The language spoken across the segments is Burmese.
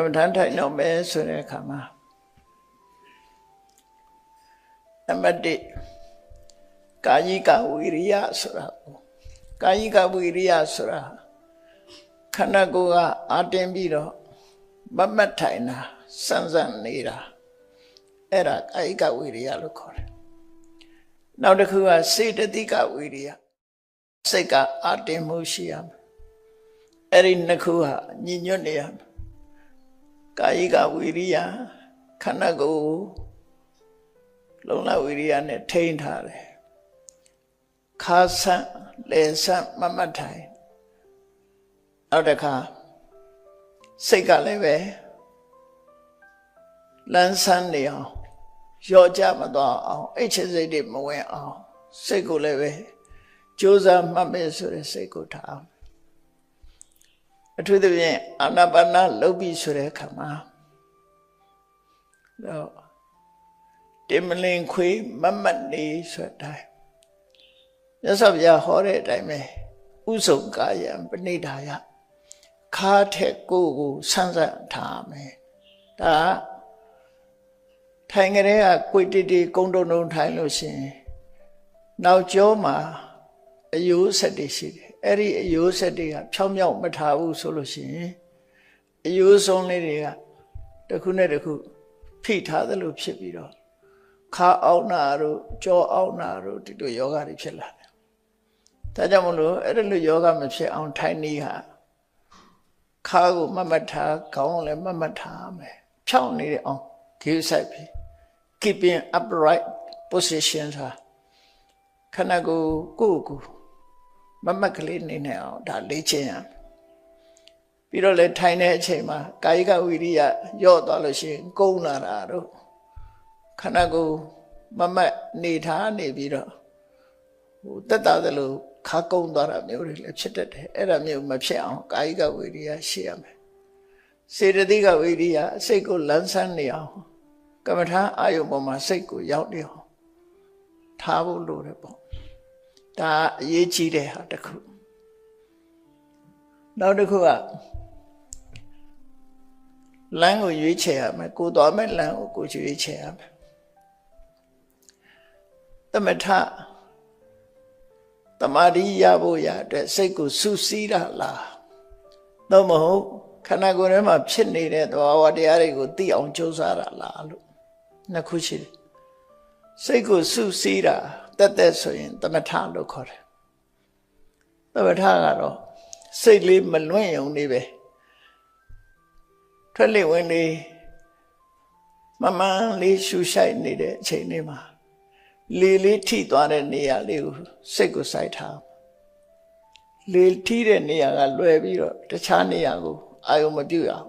ကမ္မထန်ထိုင်တော့မယ်ဆိုတဲ့အခါမှာနံပါတ်1ကာယိကဝိရိယဆိုတာကိုကာယိကဝိရိယဆိုတာခန္ဓာကိုယ်ကအာတင်ပြီးတော့မမတ်ထိုင်တာစမ်းစမ်းနေတာအဲ့ဒါကာယိကဝိရိယလို့ခေါ်တယ်နောက်တစ်ခုကစေတသိကဝိရိယစိတ်ကအာတင်မှုရှိရမယ်အဲ့ဒီနှစ်ခုဟာညီညွတ်နေရမယ် ကာယိကဝိရိယခန္ဓာကိုယ်လုံလဝိရိယနဲ့ထိန်းထားတယ်ခါဆန့်လေဆန့်မမတ်ထိုင်နောက်တစ်ခါစိတ်ကလည်းပဲလန်းဆန်းနေအောင်ရော့ကြမသွားအောင်အိတ်ချစိတ်တွေမဝင်အောင်စိတ်ကိုလည်းပဲကြိုးစားမှတ်မယ်ဆိုတဲ့စိတ်ကိုထား အောင်အထူးသဖြင့်အာနာပါနလုပ်ပြီးဆိုတဲ့အခါမှာတော့တင်မလင်ခွေးမမတ်နေဆိုတဲ့အတိုင်းမြတ်စွာဘုရားဟောတဲ့အတိုင်းပဲဥစုံကာယံပဏိဒါယခါထက်ကိုယ်ကိုဆန်းဆန်းထားမယ်ဒါထိုင်ကြတဲ့ကကိုတိတိကုန်းတုံတုံထိုင်လို့ရှိရင်နောက်ကျောမှာအယိုးဆက်တွေရှိတယ် အဲ့ဒီအယိုးဆက်တွေကဖြောင်းမြောက်မထားဘူးဆိုလို့ရှိရင်အယိုးဆုံးလေးတွေကတစ်ခုနဲ့တစ်ခုဖိထားသလိုဖြစ်ပြီးတော့ခါအောင်နာတို့ကြောအောင်နာတို့ဒီလိုယောဂတွေဖြစ်လာတယ်ဒါကြောင့်မလို့အဲ့ဒီလိုယောဂမဖြစ်အောင်ထိုင်နေဟာခါကိုမတ်မတ်ထားခေါင်းလည်းမတ်မတ်ထားမယ်ဖြောင်းနေတယ်အောင်ဂိဆိုင်ပြီ keeping upright position ဟာခန္ဓာကိုယ်ကိုယ်ကို မမတ်ကလေးနေနေအောင်ဒါလေ့ကျင့်ရပြီးတော့လေထိုင်တဲ့အချိန်မှာကာယကဝိရိယယော့သွားလို့ရှိရင်ကုန်းလာတာတို့ခန္ဓာကိုယ်မမတ်နေထားနေပြီးတော့ဟိုတက်တာသလိုခါကုန်းသွားတာမျိုးတွေလည်းဖြစ်တတ်တယ်အဲ့ဒါမျိုးမဖြစ်အောင်ကာယကဝိရိယရှိရမယ်စေတသိကဝိရိယစိတ်ကိုလန်းဆန်းနေအောင်ကမ္မထာအာယုံပေါ်မှာစိတ်ကိုရောက်နေအောင်ထားဖို့လိုတယ်ပေါ့ ဒါအရေးကြီးတဲ့ဟာတစ်ခုနောက်တစ်ခုကလမ်းကိုရွေးချယ်ရမယ်ကိုသွားမဲ့လမ်းကိုကိုရွေးချယ်ရမယ်သမထတမာတိရဖို့ရအတွက်စိတ်ကိုစုစည်းတာလားသို့မဟုတ်ခန္ဓာကိုယ်ထဲမှာဖြစ်နေတဲ့သဘာဝတရားတွေကိုသိအောင်ကြိုးစားတာလားလို့နှစ်ခုရှိတယ်စိတ်ကိုစုစည်းတာ တက်တက်ဆိုရင်သမထလို့ခေါ်တယ်သမထကတော့စိတ်လေးမလွင့်ယုံနေပဲထွက်လေဝင်လေမမှန်လေးရှူရှိုက်နေတဲ့အချိန်လေးမှာလေလေးထိသွားတဲ့နေရာလေးကိုစိတ်ကိုစိုက်ထားလေထိတဲ့နေရာကလွယ်ပြီးတော့တခြားနေရာကိုအာယုံမပြုတ်ရအောင်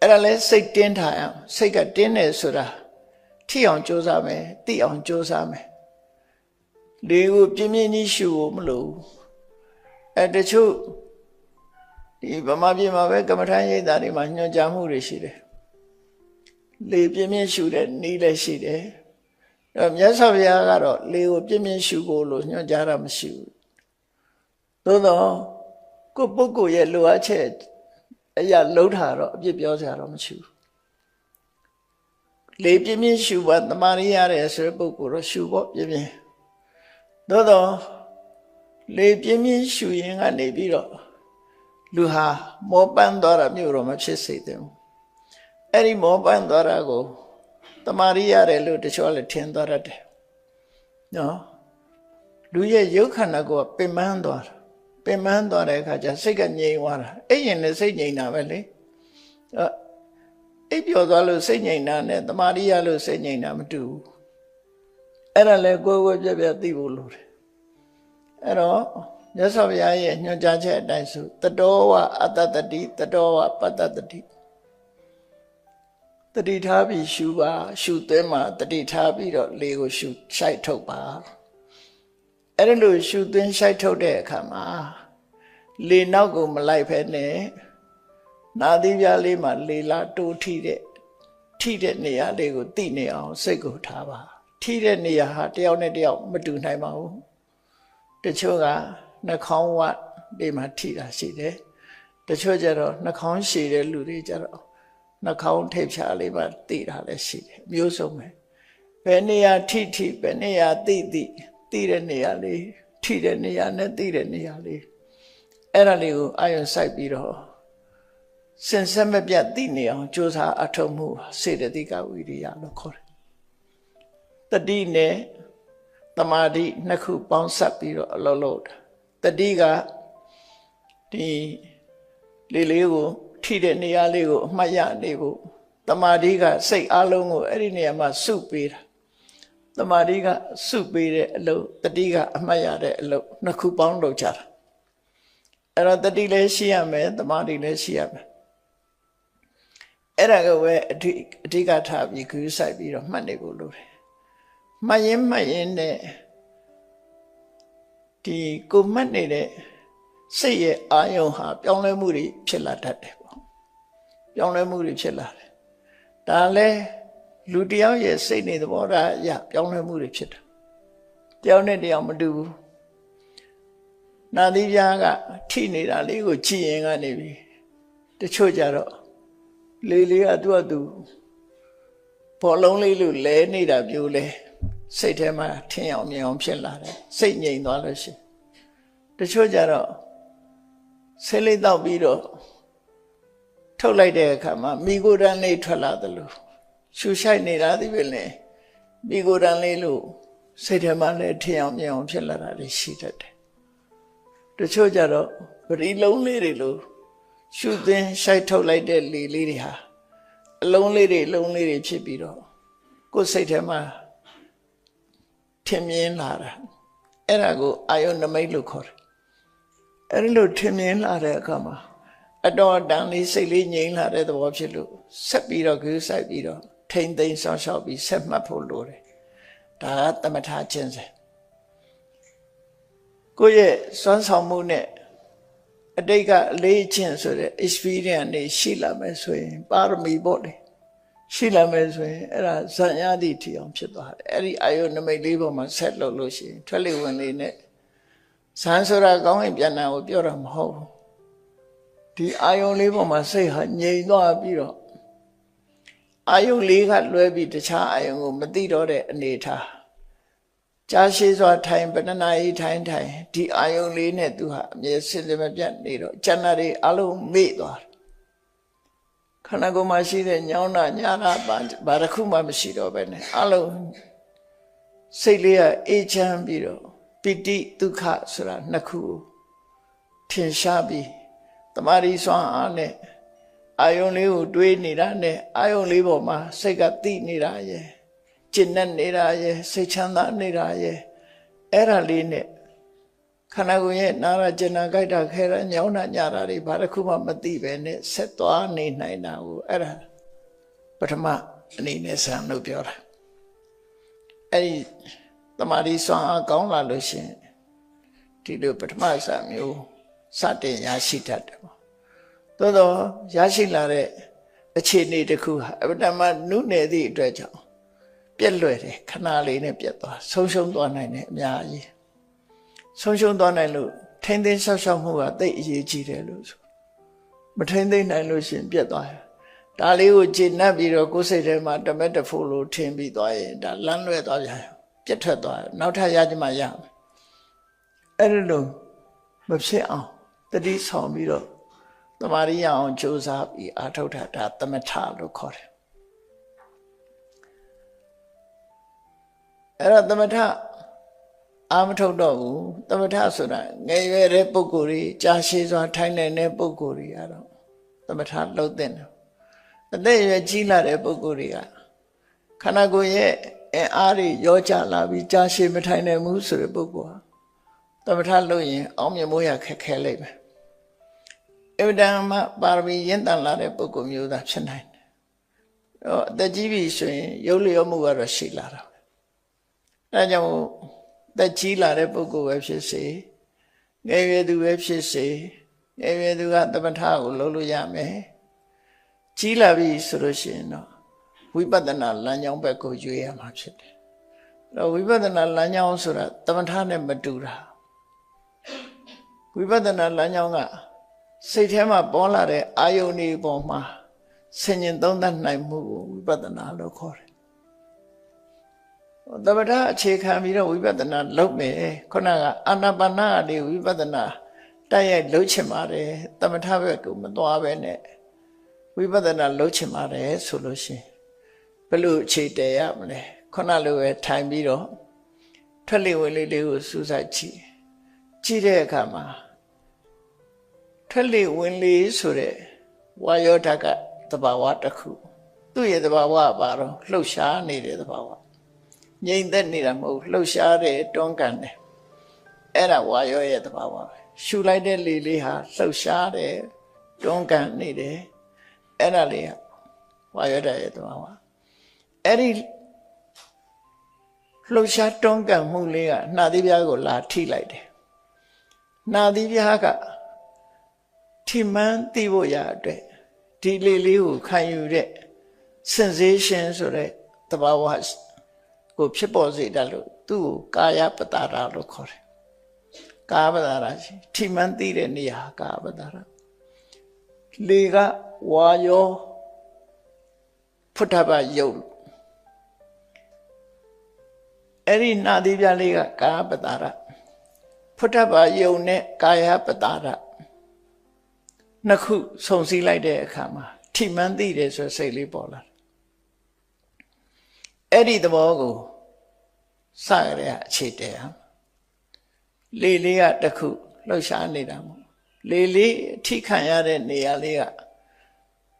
အဲ့ဒါလဲစိတ်တင်းထားအောင်စိတ်ကတင်းနေဆိုတာ ထိအောင်ကြိုးစားမယ်တိအောင်ကြိုးစားမယ်လေကိုပြင်းပြင်းကြီးရှူဖို့မလိုဘူးအဲတချို့ဒီဗမာပြည်မှာပဲကမ္မထမ်းရိပ်သာတွေမှာညွှန်ကြားမှုတွေရှိတယ်လေပြင်းပြင်းရှူတဲ့နည်းလည်းရှိတယ်အဲမြတ်စွာဘုရားကတော့လေကိုပြင်းပြင်းရှူဖို့လို့ညွှန်ကြားတာမရှိဘူးသို့တော့ကိုပုဂ္ဂိုလ်ရဲ့လိုအပ်ချက်အရာလုံးတာတော့အပြစ်ပြောစရာတော့မရှိဘူး လေပြင်းပြင်းရှူပါတမာရီရတယ်ဆိုတဲ့ပုဂ္ဂိုလ်တော့ရှူဖို့ပြင်းပြင်းသို့တော့လေပြင်းပြင်းရှူရင်ကနေပြီးတော့လူဟာမောပန်းသွားတာမျိုးတော့မဖြစ်စေသင့်ဘူးအဲ့ဒီမောပန်းသွားတာကိုတမာရီရတယ်လို့တချို့လည်းထင်သွားတတ်တယ်နော်လူရဲ့ရုပ်ခန္ဓာကိုပင်ပန်းသွားတာပင်ပန်းသွားတဲ့အခါကျစိတ်ကငြိမ်သွားတာအဲ့ရင်လည်းစိတ်ငြိမ်တာပဲလေ အိပ်ပျော်သွားလို့စိတ်ငြိမ်တာနဲ့တမာရီရလို့စိတ်ငြိမ်တာမတူဘူးအဲ့ဒါလည်းကိုယ်ကိုယ်ပြပြသိဖို့လိုတယ်အဲ့တော့မြတ်စွာဘုရားရဲ့ညွှန်ကြားချက်အတိုင်းဆိုတတောဝအတ္တတတိတတောဝပတ္တတတိတတိထားပြီးရှုပါ ရှုသွဲမှာတတိထားပြီးတော့လေကိုရှုရှိုက်ထုတ်ပါအဲ့ဒါလို့ရှုသွင်းရှိုက်ထုတ်တဲ့အခါမှာလေနောက်ကိုမလိုက်ဖဲနဲ့ နာသီးပြားလေးမှာလေလာတိုးထိတဲ့ထိတဲ့နေရာလေးကိုသိနေအောင်စိတ်ကိုထားပါထိတဲ့နေရာဟာတယောက်နဲ့တယောက်မတူနိုင်ပါဘူးတချို့ကနှာခေါင်းဝတ်ဒီမှာထိတာရှိတယ်တချို့ကျတော့နှာခေါင်းရှည်တဲ့လူတွေကျတော့နှာခေါင်းထိပ်ဖြာလေးပါတိတာလည်းရှိတယ်အမျိုးစုံပဲဘယ်နေရာထိထိဘယ်နေရာတိတိတိတဲ့နေရာလေးထိတဲ့နေရာနဲ့တိတဲ့နေရာလေးအဲ့ဒါလေးကိုအာရုံစိုက်ပြီးတော့ စင်ဆက်မပြတ်သိနေအောင်ကြိုးစားအထောက်မှုစေတသိကဝိရိယလို့ခေါ်တယ်တတိနဲ့တမာတိနှစ်ခုပေါင်းစပ်ပြီးတော့အလုပ်လုပ်တာတတိကဒီလေးလေးကိုထိတဲ့နေရာလေးကိုအမှတ်ရနေဖို့တမာတိကစိတ်အလုံးကိုအဲ့ဒီနေရာမှာစုပေးတာတမာတိကစုပေးတဲ့အလုပ်တတိကအမှတ်ရတဲ့အလုပ်နှစ်ခုပေါင်းလုပ်ကြတာအဲ့တော့တတိလည်းရှိရမယ်တမာတိလည်းရှိရမယ် အဲ့ဒါကပဲအဓိအဓိကထားပြီးခူးဆိုင်ပြီးတော့မှတ်နေဖို့လိုတယ်မှတ်ရင်မှတ်ရင်နဲ့ဒီကိုမှတ်နေတဲ့စိတ်ရဲ့အာယုံဟာပြောင်းလဲမှုတွေဖြစ်လာတတ်တယ်ပေါ့ပြောင်းလဲမှုတွေဖြစ်လာတယ်ဒါလည်းလူတစ်ယောက်ရဲ့စိတ်နေသဘောထားအရပြောင်းလဲမှုတွေဖြစ်တာတယောက်နဲ့တယောက်မတူဘူးနာသီးပြားကထိနေတာလေးကိုကြည့်ရင်ကနေပြီတချို့ကြတော့ လေးလေးကသူ့အတူဘောလုံးလေးလိုလဲနေတာမျိုးလဲစိတ်ထဲမှာထင်အောင်မြင်အောင်ဖြစ်လာတယ်စိတ်ငြိမ်သွားလို့ရှိရင်တချို့ကြတော့ဆေးလေးတောက်ပြီးတော့ထုတ်လိုက်တဲ့အခါမှာမိကိုယ်တန်းလေးထွက်လာသလိုရှူရှိုက်နေတာဒီပဲလေမိကိုယ်တန်းလေးလို့စိတ်ထဲမှာလည်းထင်အောင်မြင်အောင်ဖြစ်လာတာတွေရှိတတ်တယ်တချို့ကြတော့ပရိလုံးလေးတွေလို့ ရှူသင်းရှိုက်ထုတ်လိုက်တဲ့လေလေးတွေဟာအလုံးလေးတွေအလုံးလေးတွေဖြစ်ပြီးတော့ကိုယ်စိတ်ထဲမှာထင်မြင်လာတာအဲ့ဒါကိုအာယုနမိတ်လို့ခေါ်တယ်အဲ့ဒီလိုထင်မြင်လာတဲ့အခါမှာအတော်တန်လေးစိတ်လေးငြိမ်လာတဲ့သဘောဖြစ်လို့ဆက်ပြီးတော့ကြိုးစိုက်ပြီးတော့ထိမ့်သိမ်းဆောင်ရှောက်ပြီးဆက်မှတ်ဖို့လိုတယ်ဒါကတမထခြင်းစေကိုယ့်ရဲ့စွမ်းဆောင်မှုနဲ့ အတိတ်ကအလေးချင်းဆိုတဲ့ experience နေရှိလာမယ်ဆိုရင်ပါရမီပေါ့လေရှိလာမယ်ဆိုရင်အဲ့ဒါဇန်ရသည့်ထီအောင်ဖြစ်သွားတယ်အဲ့ဒီအာယုနမိတ်လေးပေါ်မှာဆက်လုပ်လို့ရှိရင်ထွက်လေဝင်လေးနဲ့ဇန်ဆိုတာကောင်းရင်ပြန်တာကိုပြောတာမဟုတ်ဘူးဒီအာယုလေးပေါ်မှာစိတ်ဟာငြိမ်သွားပြီးတော့အာယုလေးကလွဲပြီးတခြားအာယုကိုမသိတော့တဲ့အနေထား ကြာရှည်စွာထိုင်ပဏနာယီထိုင်ထိုင်ဒီအာယုလေးနဲ့သူဟာအမြဲစင်စင်မပြတ်နေတော့ကျန်တာတွေအလုံးမေ့သွားတယ်ခန္ဓာကိုယ်မှာရှိတဲ့ညောင်းတာညာတာဘာတစ်ခုမှမရှိတော့ပဲနဲ့အလုံးစိတ်လေးကအေးချမ်းပြီးတော့ပိဋိဒုက္ခဆိုတာနှစ်ခုထင်ရှားပြီးတမာရီစွမ်းအားနဲ့အာယုံလေးကိုတွေးနေတာနဲ့အာယုံလေးပေါ်မှာစိတ်ကတိနေတာရဲ့ ကျင့်နဲ့နေတာရဲ့စိတ်ချမ်းသာနေတာရဲ့အဲ့ဒါလေးနဲ့ခန္ဓာကိုယ်ရဲ့နာရကျင်နာကြိုက်တာခဲရညောင်းတာညတာတွေဘာတစ်ခုမှမသိပဲနဲ့ဆက်သွားနေနိုင်တာကိုအဲ့ဒါပထမအနေနဲ့ဆံလို့ပြောတာအဲ့ဒီတမာရီစွမ်းအားကောင်းလာလို့ရှင်ဒီလိုပထမဆံမျိုးစတင်ရရှိတတ်တယ်ပေါ့သို့တော့ရရှိလာတဲ့အခြေအနေတစ်ခုဟာအပတမနုနယ်သည့်အတွက်ကြောင့် ပြက်လွယ်တယ်ခဏလေးနဲ့ပြက်သွားဆုံးရှုံးသွားနိုင်တယ်အများကြီးဆုံးရှုံးသွားနိုင်လို့ထိမ့်သိမ်းဆောက်ရှောက်မှုကတိတ်အရေးကြီးတယ်လို့ဆိုမထိမ့်သိမ်းနိုင်လို့ရှင်ပြက်သွားတယ်ဒါလေးကိုကျေနပ်ပြီးတော့ကိုယ်စိတ်ထဲမှာတမက်တဖို့လို့ထင်ပြီးသွားရင်ဒါလမ်းလွဲသွားပြန်ပြက်ထွက်သွားနောက်ထပ်ရကြမှာရမယ်အဲ့ဒီလိုမဖြစ်အောင်တတိဆောင်ပြီးတော့တမာရိယအောင်ကြိုးစားပြီးအာထုတ်တာဒါသမထလို့ခေါ်တယ် အဲ့တော့သမထအာမထုတ်တော့ဘူးသမထဆိုတာငယ်ရွယ်တဲ့ပုဂ္ဂိုလ်တွေကြာရှည်စွာထိုင်နိုင်တဲ့ပုဂ္ဂိုလ်တွေကတော့သမထလှုပ်တဲ့တယ်အသက်အရွယ်ကြီးလာတဲ့ပုဂ္ဂိုလ်တွေကခန္ဓာကိုယ်ရဲ့အင်အားတွေရောကြလာပြီးကြာရှည်မထိုင်နိုင်ဘူးဆိုတဲ့ပုဂ္ဂိုလ်ဟာသမထလုပ်ရင် အောင်မြင်ဖို့ရခက်ခဲလိမ့်မယ်အဝဒံမပါရမီရင့်တန်လာတဲ့ပုဂ္ဂိုလ်မျိုးသားဖြစ်နိုင်တယ်။အော်အသက်ကြီးပြီဆိုရင်ရုပ်လျောမှုကတော့ရှိလာတာ။ အဲဒါကြောင့်သက်ကြီးလာတဲ့ပုဂ္ဂိုလ်ပဲဖြစ်စေငယ်ရွယ်သူပဲဖြစ်စေငယ်ရွယ်သူကသမထကိုလုပ်လို့ရမယ်။ကြီးလာပြီဆိုလို့ရှိရင်တော့ဝိပဿနာလမ်းကြောင်းဘက်ကိုရွေးရမှာဖြစ်တယ်။အဲတော့ဝိပဿနာလမ်းကြောင်းဆိုတာသမထနဲ့မတူတာ။ဝိပဿနာလမ်းကြောင်းကစိတ်ထဲမှာပေါ်လာတဲ့အာယုန်ဒီပေါ်မှာဆင်ញင်သုံးသပ်နိုင်မှုကိုဝိပဿနာလို့ခေါ်တယ် သမထအခြေခံပြီးတော့ဝိပဿနာလုပ်မယ်ခုနကအာနာပါနာလေးဝိပဿနာတိုက်ရိုက်လုပ်ချင်ပါတယ်သမထဘက်ကမသွားပဲနဲ့ဝိပဿနာလုပ်ချင်ပါတယ်ဆိုလို့ရှိရင်ဘယ်လိုအခြေတည်ရမလဲခုနလိုပဲထိုင်ပြီးတော့ထွက်လေဝင်လေလေးကိုစူးစိုက်ကြည့်ကြည့်တဲ့အခါမှာထွက်လေဝင်လေဆိုတဲ့ဝါယောဓာတ်ကတဘာဝတစ်ခု သူ့ရဲ့တဘာဝကဘာတော့လှုပ်ရှားနေတဲ့တဘာဝ ငြိမ်သက်နေတာမဟုတ်လှုပ်ရှားတယ်တွန်းကန်တယ်အဲ့ဒါဝါယောရဲ့တဘာဝပဲရှူလိုက်တဲ့လေလေးဟာလှုပ်ရှားတယ်တွန်းကန်နေတယ်အဲ့ဒါလေးကဝါယောဓာတ်ရဲ့တဘာဝအဲ့ဒီလှုပ်ရှားတွန်းကန်မှုလေးကနှာသီးပြားကိုလာထိလိုက်တယ်နှာသီးပြားကထိမှန်းသိဖို့ရအတွက်ဒီလေလေးကိုခံယူတဲ့ sensation ဆိုတဲ့တဘာဝ ကိုဖြစ်ပေါ်စေတတ်လို့သူ့ကိုကာယပတာရလို့ခေါ်တယ်ကာယပတာရရှိထိမှန်းသိတဲ့နေရာကာယပတာရလေကဝါယောဖုထဘယုတ်အဲ့ဒီနာသီပြလေးကကာယပတာရဖုထဘယုတ်နဲ့ကာယပတာရနှစ်ခုစုံစည်းလိုက်တဲ့အခါမှာထိမှန်းသိတယ်ဆိုစိတ်လေးပေါ်လာတယ်အဲ့ဒီသဘောကို စရတဲ့အခြေတည်ဟာလေလေးကတစ်ခုလှုပ်ရှားနေတာမို့လေလေးထိခံရတဲ့နေရာလေးက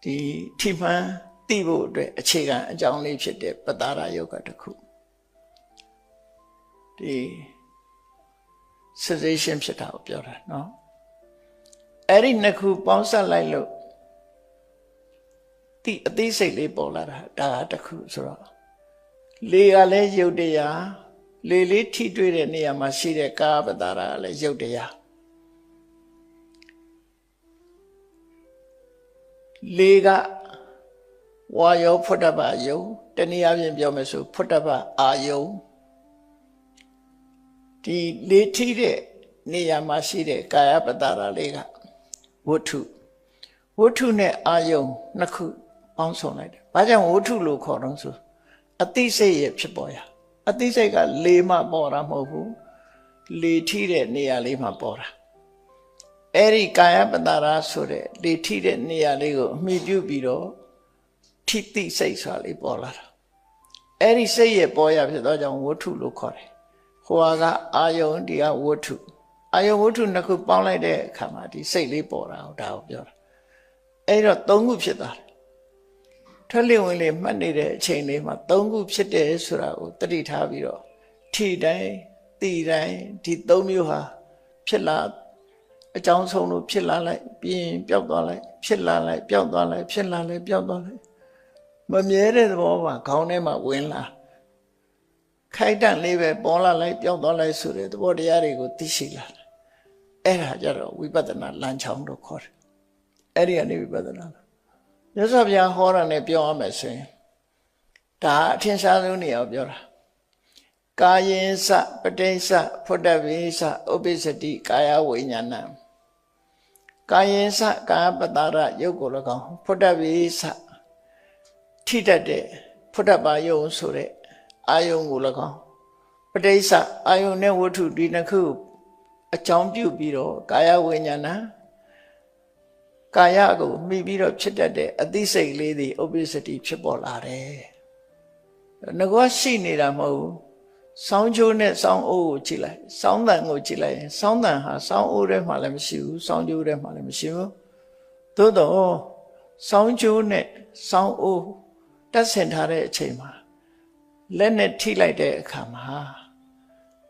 ဒီထိမှန်းသိဖို့အတွက်အခြေခံအကြောင်းလေးဖြစ်တဲ့ပတာရယုတ်ကတစ်ခုဒီ sensation ဖြစ်တာကိုပြောတာเนาะအဲ့ဒီနှစ်ခုပေါင်းစပ်လိုက်လို့တိအသေးစိတ်လေးပေါ်လာတာဒါကတစ်ခုဆိုတော့လေကလည်းရုပ်တရား လေလေးထိတွေ့တဲ့နေရာမှာရှိတဲ့ကာပတာရကလည်းရုပ်တရားလေကဝါယောဖုတ္တပယုံတနည်းအားဖြင့်ပြောမယ်ဆိုဖုတ္တပအာယုံဒီလေထိတဲ့နေရာမှာရှိတဲ့ကာယပတာရလေးကဝတ္ထုဝတ္ထုနဲ့အာယုံနှစ်ခုပေါင်းစုံလိုက်တယ်။ဘာကြောင့်ဝတ္ထုလို့ခေါ်တော့ဆိုအသိစိတ်ရဲ့ဖြစ်ပေါ်ရာ အသိစိတ်ကလေမှပေါ်တာမဟုတ်ဘူး။လေထိတဲ့နေရာလေးမှပေါ်တာ။အဲ့ဒီကာယပတာရဆိုတဲ့လေထိတဲ့နေရာလေးကိုအမိပြုပြီးတော့ထိတိစိတ်ဆိုတာလေးပေါ်လာတာ။အဲ့ဒီစိတ်ရဲ့ပေါ်ရဖြစ်တော့ကြောင့်ဝတ္ထုလို့ခေါ်တယ်။ဟိုကအာယုံဒီကဝတ္ထုအာယုံဝတ္ထုနှစ်ခုပေါင်းလိုက်တဲ့အခါမှာဒီစိတ်လေးပေါ်တာဟောဒါကိုပြောတာအဲ့တော့သုံးခုဖြစ်သွားတယ် ထွက်လျဝင်လေမှတ်နေတဲ့အချိန်လေးမှာသုံးခုဖြစ်တယ်ဆိုတာကိုတတိထားပြီးတော့ထီတိုင်းတီတိုင်းဒီသုံးမျိုးဟာဖြစ်လာအကြောင်းဆုံးလို့ဖြစ်လာလိုက်ပြီးရင်ပျောက်သွားလိုက်ဖြစ်လာလိုက်ပျောက်သွားလိုက်ဖြစ်လာလိုက်ပျောက်သွားလိုက်မမြဲတဲ့သဘောမှာခေါင်းထဲမှာဝင်လာခိုက်တန့်လေးပဲပေါ်လာလိုက်ပျောက်သွားလိုက်ဆိုတဲ့သဘောတရားတွေကိုသိရှိလာတယ်အဲ့ဒါကြတော့ဝိပဿနာလမ်းချောင်းလို့ခေါ်တယ်အဲ့ဒီကနေဝိပဿနာလား မြတ်စွာဘုရားဟောတာနဲ့ပြောရမယ်ဆိုရင်ဒါအထင်ရှားဆုံးနေရာကိုပြောတာကာယေစပဋိစ္စဖုဒ္ဓဝိစဥပိစတိကာယဝိညာဏကာယေစကာယပတာရယုတ်ကို၎င်းဖုဒ္ဓဝိစထိတတ်တဲ့ဖုဒ္ဓဘာယုံဆိုတဲ့အာယုံကို၎င်းပဋိစ္စအာယုံနဲ့ဝတ္ထုဒီနှစ်ခုအကြောင်းပြုပြီးတော့ကာယဝိညာဏ ကာယကိုမိပြီးတော့ဖြစ်တတ်တဲ့အသိစိတ်လေးတွေဥပ္ပစ္စတိဖြစ်ပေါ်လာတယ်။ငကောရှိနေတာမဟုတ်ဘူး။စောင်းချိုးနဲ့စောင်းအိုးကိုကြည့်လိုက်။စောင်းတန်ကိုကြည့်လိုက်ရင်စောင်းတန်ဟာစောင်းအိုးထဲမှာလည်းမရှိဘူး။စောင်းချိုးထဲမှာလည်းမရှိဘူး။သို့တော့စောင်းချိုးနဲ့စောင်းအိုးတက်ဆင်ထားတဲ့အချိန်မှာလက်နဲ့ထိလိုက်တဲ့အခါမှာ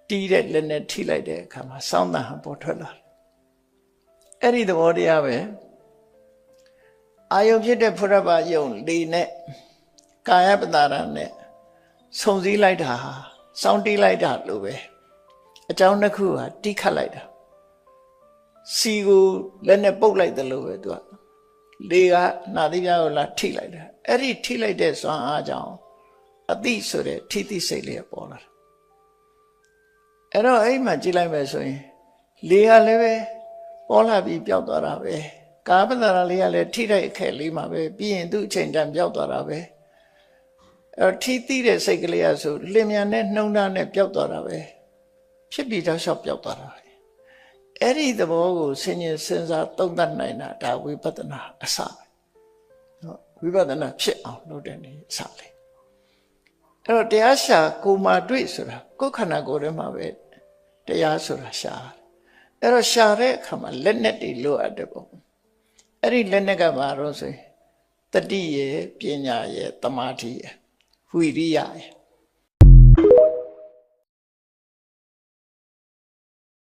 တီးတဲ့လက်နဲ့ထိလိုက်တဲ့အခါမှာစောင်းတန်ဟာပေါ်ထွက်လာတယ်။အဲ့ဒီသဘောတရားပဲ။ အာယုံဖြစ်တဲ့ဖုရဘယုံလေးနဲ့ကာယပတာရနဲ့ဆုံစည်းလိုက်တာဟာစောင်းတီးလိုက်တာလို့ပဲအကြောင်းတစ်ခုဟာတိခတ်လိုက်တာစီကိုလက်နဲ့ပုတ်လိုက်တယ်လို့ပဲသူကလေကနာသီးပြားကိုလာထိလိုက်တာအဲ့ဒီထိလိုက်တဲ့စွမ်းအားကြောင့်အတိဆိုတဲ့ထိတိစိတ်လေးပေါ်လာတာအဲ့တော့အဲ့မှာကြည့်လိုက်မယ်ဆိုရင်လေကလည်းပဲပေါ်လာပြီးပျောက်သွားတာပဲ ကာပဒရာလေးကလည်းထိတိုက်အခက်လေးမှာပဲပြီးရင်သူ့အချိန်တန်ပြောက်သွားတာပဲအဲ့တော့ထိသိတဲ့စိတ်ကလေးကဆိုလင်မြန်နဲ့နှုံသားနဲ့ပြောက်သွားတာပဲဖြစ်ပြီးတော့ရှောက်ပြောက်သွားတာပဲအဲ့ဒီသဘောကိုဆင်ញင်စဉ်းစားသုံးသပ်နိုင်တာဒါဝိပဿနာအစပဲနော်ဝိပဿနာဖြစ်အောင်လုပ်တဲ့နေအစလေးအဲ့တော့တရားရှာကိုယ်မာတွေ့ဆိုတာကိုယ်ခန္ဓာကိုယ်ထဲမှာပဲတရားဆိုတာရှာတယ်အဲ့တော့ရှာတဲ့အခါမှာလက်နဲ့တွေလိုအပ်တယ်ပေါ့ အဲ့ဒီလက်နဲ့ကဘာလို့ဆိုရင်တတိရဲ့ပညာရဲ့တမာတိရဲ့ဝိရိယရဲ့